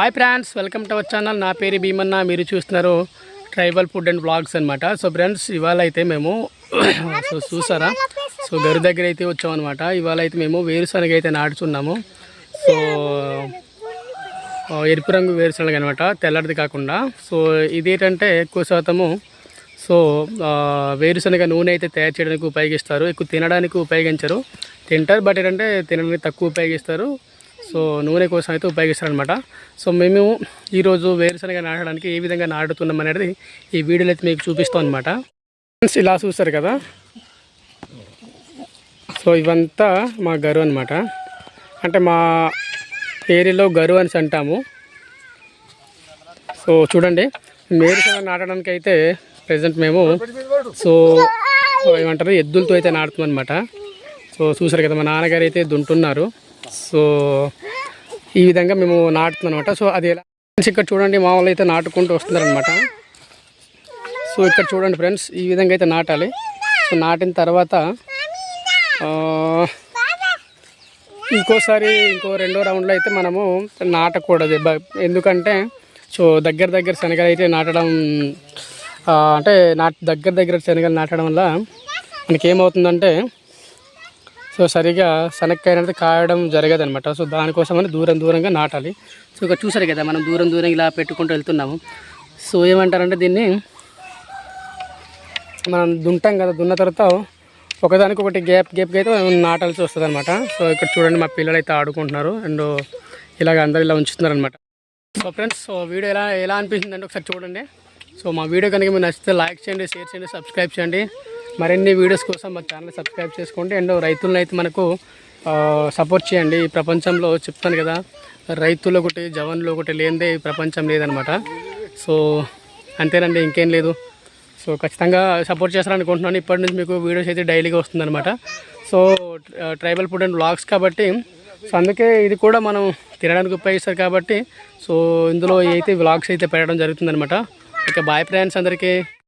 Hi friends welcome to our channel. నా పేరు భీమన్న మీరు చూస్తున్నారు ట్రైబల్ ఫుడ్ అండ్ బ్లాగ్స్ అనమాట సో ఫ్రెండ్స్ ఇవాళ అయితే మేము సో చూసారా? సో గరు దగ్గర అయితే వచ్చామన్నమాట. ఇవాళ అయితే మేము వేరుశనగ అయితే నాటుతున్నాము సో ఎరుపు రంగు వేరుశనగ అనమాట తెల్లటిది కాకుండా. సో ఇదేంటంటే ఎక్కువ శాతము సో వేరుశనగ నూనె అయితే తయారు చేయడానికి ఉపయోగిస్తారు. ఎక్కువ తినడానికి ఉపయోగించరు. తింటారు బట్ ఏంటంటే తినడానికి తక్కువ ఉపయోగిస్తారు. సో నూనె కోసం అయితే ఉపయోగిస్తారనమాట సో మేము ఈరోజు వేరుశనగ నాటడానికి ఏ విధంగా నాటుతున్నాం అనేది ఈ వీడియోలో అయితే మీకు చూపిస్తాం అనమాట ఫ్రెండ్స్ ఇలా చూస్తారు కదా? సో ఇవంతా మా గరు అనమాట అంటే మా ఏరియాలో గరు అని అంటాము. సో చూడండి వేరుశనగ నాటడానికి అయితే ప్రజెంట్ మేము సో ఏమంటారు ఎద్దులతో అయితే నాటుతున్నాం అనమాట సో చూసారు కదా మా నాన్నగారు అయితే దుంటున్నారు. సో ఈ విధంగా మేము నాటుతున్నాం అనమాట సో అది ఎలా? ఫ్రెండ్స్ ఇక్కడ చూడండి మా వాళ్ళు అయితే నాటుకుంటూ వస్తున్నారనమాట సో ఇక్కడ చూడండి ఫ్రెండ్స్ ఈ విధంగా అయితే నాటాలి. సో నాటిన తర్వాత ఇంకోసారి ఇంకో రెండో రౌండ్లో అయితే మనము నాటకూడదు. బ- ఎందుకంటే సో దగ్గర దగ్గర శనగలు అయితే నాటడం అంటే నా దగ్గర దగ్గర శనగలు నాటడం వల్ల మనకేమవుతుందంటే సో సరిగా శనక్కాయ అనేది కాయడం జరగదనమాట సో దానికోసమని దూరం దూరంగా నాటాలి. సో ఇక్కడ చూసారు కదా మనం దూరం దూరం ఇలా పెట్టుకుంటూ వెళ్తున్నాము. సో ఏమంటారంటే దీన్ని మనం దుంటాం కదా దున్న తర్వాత ఒకదానికి ఒకటి గ్యాప్ గ్యాప్కి అయితే నాటాల్సి వస్తుంది అనమాట సో ఇక్కడ చూడండి మా పిల్లలు అయితే ఆడుకుంటున్నారు. అండ్ ఇలాగ అందరు ఇలా ఉంచుతున్నారు అనమాట సో ఫ్రెండ్స్ సో వీడియో ఎలా ఎలా అనిపించిందంటే ఒకసారి చూడండి. సో మా వీడియో కనుక మీరు నచ్చితే లైక్ చేయండి షేర్ చేయండి సబ్స్క్రైబ్ చేయండి. మరిన్ని వీడియోస్ కోసం మా ఛానల్ సబ్స్క్రైబ్ చేసుకోండి. అండ్ రైతులను అయితే మనకు సపోర్ట్ చేయండి. ఈ ప్రపంచంలో చెప్తాను కదా రైతులు ఒకటి జవాన్లు ఒకటి లేనిదే ఈ ప్రపంచం లేదనమాట సో అంతేనండి ఇంకేం లేదు. సో ఖచ్చితంగా సపోర్ట్ చేస్తారని అనుకుంటున్నాను. ఇప్పటి నుంచి మీకు వీడియోస్ అయితే డైలీగా వస్తుందన్నమాట. So tribal food and blogs కాబట్టి సో అందుకే ఇది కూడా మనం తినడానికి ఉపయోగిస్తారు కాబట్టి సో ఇందులో అయితే వ్లాగ్స్ అయితే పెట్టడం జరుగుతుందనమాట ఇక బాయ్ ఫ్రెండ్స్ అందరికీ.